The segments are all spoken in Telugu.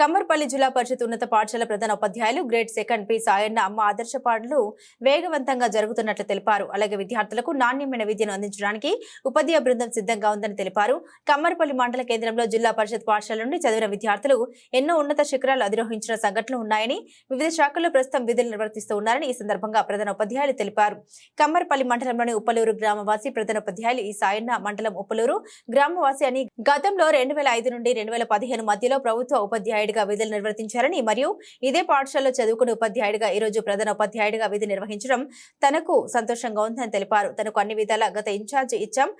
కమ్మర్పల్లి జిల్లా పరిషత్ ఉన్నత పాఠశాల ప్రధాన ఉపాధ్యాయులు గ్రేడ్ సెకండ్ పి సాయన్న అమ్మ ఆదర్శ పాటలు వేగవంతంగా జరుగుతున్నట్లు తెలిపారు. అలాగే విద్యార్థులకు నాణ్యమైన విద్యను అందించడానికి ఉపాధ్యాయ బృందం సిద్ధంగా ఉందని తెలిపారు. కమ్మర్పల్లి మండల కేంద్రంలో జిల్లా పరిషత్ పాఠశాల నుండి చదివిన విద్యార్థులు ఎన్నో ఉన్నత శిఖరాలు అధిరోహించిన సంఘటనలు ఉన్నాయని వివిధ శాఖల్లో ప్రస్తుతం విధులు నిర్వర్తిస్తూ ఉన్నారని ఈ సందర్భంగా ప్రధాన ఉపాధ్యాయులు తెలిపారు. కమ్మర్పల్లి మండలంలోని ఉప్పలూరు గ్రామవాసి ప్రధాన ఉపాధ్యాయులు ఈ సాయన్న మండలం ఉప్పలూరు గ్రామవాసి అని గతంలో రెండు వేల ఐదు నుండి రెండు వేల పదిహేను మధ్యలో ప్రభుత్వ ఉపాధ్యాయుడిగా విధులు నిర్వర్తించారని మరియు ఇదే పాఠశాలలో చదువుకునే ఉపాధ్యాయుడిగా ఈ రోజు ప్రధాన ఉపాధ్యాయుడిగా విధి నిర్వహించడం తనకు సంతోషంగా ఉందని తెలిపారు. తనకు అన్ని విధాల గత ఇన్ఛార్జ్ ఇచ్చాం.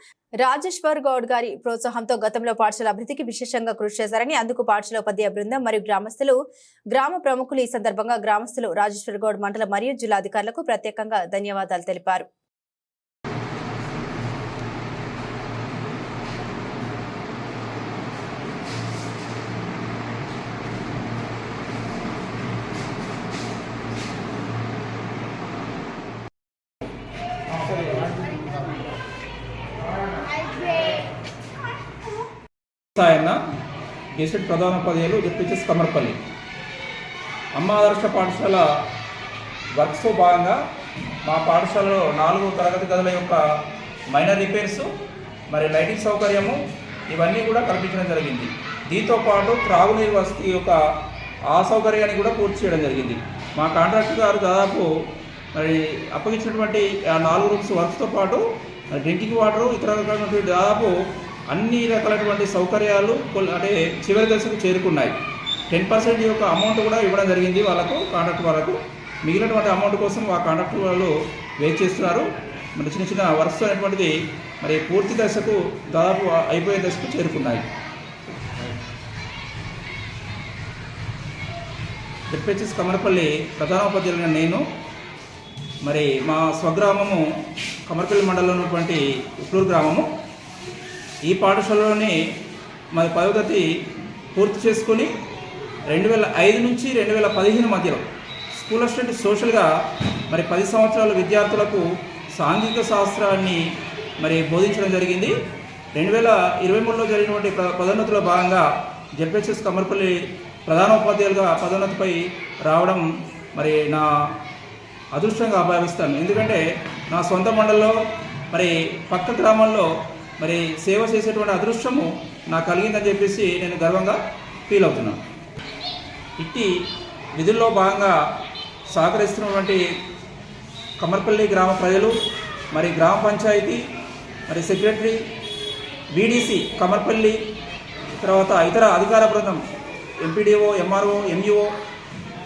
రాజేశ్వర్ గౌడ్ గారి ప్రోత్సాహంతో గతంలో పాఠశాల అభివృద్ధికి విశేషంగా కృషి చేశారని అందుకు పాఠశాల ఉపాధ్యాయ బృందం మరియు గ్రామస్తులు గ్రామ ప్రముఖులు ఈ సందర్భంగా గ్రామస్తులు రాజేశ్వర్ గౌడ్ మండల మరియు జిల్లా అధికారులకు ప్రత్యేకంగా ధన్యవాదాలు తెలిపారు. సాయన్న ప్రధాన ఉపాధ్యాయులు జడ్పిహెచ్ఎస్ కమర్పల్లి అమ్మ ఆదర్శ పాఠశాల వర్క్స్లో భాగంగా మా పాఠశాలలో నాలుగు తరగతి గదుల యొక్క మైనర్ రిపేర్స్ మరి లైటింగ్ సౌకర్యము ఇవన్నీ కూడా కల్పించడం జరిగింది. దీంతో పాటు త్రాగునీరు వసతి యొక్క ఆ సౌకర్యాన్ని కూడా పూర్తి చేయడం జరిగింది. మా కాంట్రాక్టర్ గారు దాదాపు మరి అప్పగించినటువంటి ఆ నాలుగు రూమ్స్ వర్క్స్తో పాటు డ్రింకింగ్ వాటర్ ఇతర రకాలైనటువంటి దాదాపు అన్ని రకాలైనటువంటి సౌకర్యాలు అంటే చివరి దశకు చేరుకున్నాయి. టెన్ పర్సెంట్ యొక్క అమౌంట్ కూడా ఇవ్వడం జరిగింది వాళ్ళకు కాంట్రాక్ట్ వాళ్ళకు. మిగిలినటువంటి అమౌంట్ కోసం ఆ కాంట్రాక్ట్ వాళ్ళు వెయిట్ చేస్తున్నారు. మరి చిన్న చిన్న వర్క్స్ అనేటువంటిది మరి పూర్తి దశకు దాదాపు అయిపోయే దశకు చేరుకున్నాయి. డిప్యూటీస్ కమరపల్లి ప్రధానోపాధ్యాయులైన నేను మరి మా స్వగ్రామము కమరపల్లి మండలంలో ఉన్నటువంటి ఉట్లూరు గ్రామము. ఈ పాఠశాలలోనే మరి పదోగతి పూర్తి చేసుకొని రెండు వేల ఐదు నుంచి రెండు వేల పదిహేను మధ్యలో స్కూల్ అసిస్టెంట్ సోషల్గా మరి పది సంవత్సరాల విద్యార్థులకు సాంఘిక శాస్త్రాన్ని మరి బోధించడం జరిగింది. రెండు వేల ఇరవై మూడులో జరిగినటువంటి పదోన్నతిలో భాగంగా జెడ్పిహెచ్ఎస్ కమర్పల్లి ప్రధానోపాధ్యాయులుగా పదోన్నతిపై రావడం మరి నా అదృష్టంగా భావిస్తాను. ఎందుకంటే నా సొంత మండలంలో మరి పక్క గ్రామంలో మరి సేవ చేసేటువంటి అదృష్టము నాకు కలిగిందని చెప్పేసి నేను గర్వంగా ఫీల్ అవుతున్నాను ఇట్టి విధుల్లో భాగంగా సహకరిస్తున్నటువంటి కమర్పల్లి గ్రామ ప్రజలు మరి గ్రామ పంచాయతీ మరి సెక్రటరీ బీడీసీ కమర్పల్లి తర్వాత ఇతర అధికార బృందం ఎంపీడీఓ ఎంఆర్ఓ ఎంఈఓ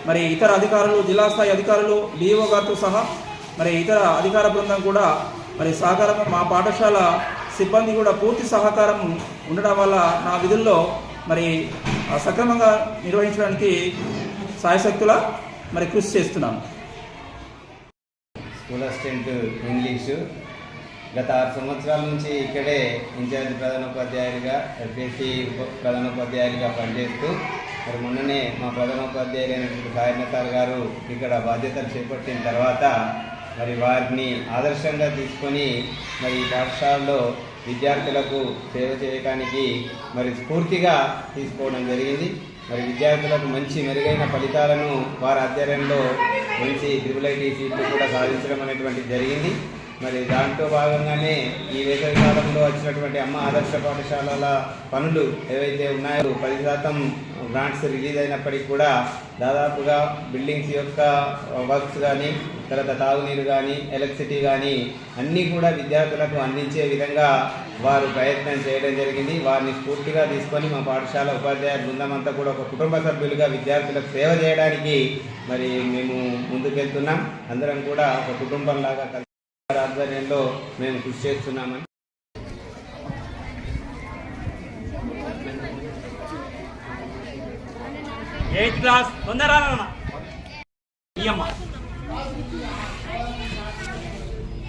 మరి ఇతర అధికారులు జిల్లా స్థాయి అధికారులు డిఓ గారితో సహా మరి ఇతర అధికార బృందం కూడా మరి సహకారం మా పాఠశాల సిబ్బంది కూడా పూర్తి సహకారం ఉండడం వల్ల నా విధుల్లో మరి సక్రమంగా నిర్వహించడానికి సాయశక్తుల మరి కృషి చేస్తున్నాను. స్కూల్ అసిస్టెంట్ ఇంగ్లీషు గత ఆరు సంవత్సరాల నుంచి ఇక్కడే ఇన్ఛార్జ్ ప్రధానోపాధ్యాయులుగా ఎఫ్ఎస్సి ఉప ప్రధానోపాధ్యాయులుగా పనిచేస్తూ మరి మొన్ననే మా ప్రధానోపాధ్యాయులైనటువంటి సాయన్న సార్ గారు ఇక్కడ బాధ్యతలు చేపట్టిన తర్వాత మరి వారిని ఆదర్శంగా తీసుకొని మరి ఈ పాఠశాలలో విద్యార్థులకు సేవ చేయడానికి మరి స్ఫూర్తిగా తీసుకోవడం జరిగింది. మరి విద్యార్థులకు మంచి మెరుగైన ఫలితాలను వారి ఆధ్వర్యంలో మంచి త్రిబుల్ ఐటీ సీట్లు కూడా సాధించడం అనేటువంటిది జరిగింది. మరి దాంట్లో భాగంగానే ఈ వేసవి కాలంలో వచ్చినటువంటి అమ్మ ఆదర్శ పాఠశాలల పనులు ఏవైతే ఉన్నాయో పది శాతం గ్రాంట్స్ రిలీజ్ అయినప్పటికీ కూడా దాదాపుగా బిల్డింగ్స్ యొక్క వర్క్స్ కానీ తర్వాత తాగునీరు కానీ ఎలక్ట్రిసిటీ కానీ అన్నీ కూడా విద్యార్థులకు అందించే విధంగా వారు ప్రయత్నం చేయడం జరిగింది. వారిని స్ఫూర్తిగా తీసుకొని మా పాఠశాల ఉపాధ్యాయ బృందం అంతా కూడా ఒక కుటుంబ సభ్యులుగా విద్యార్థులకు సేవ చేయడానికి మరి మేము ముందుకెళ్తున్నాం. అందరం కూడా ఒక కుటుంబంలాగా కలిసి ఆధ్వర్యంలో మేము కృషి చేస్తున్నామని. ఎయిత్ క్లాస్ తొందర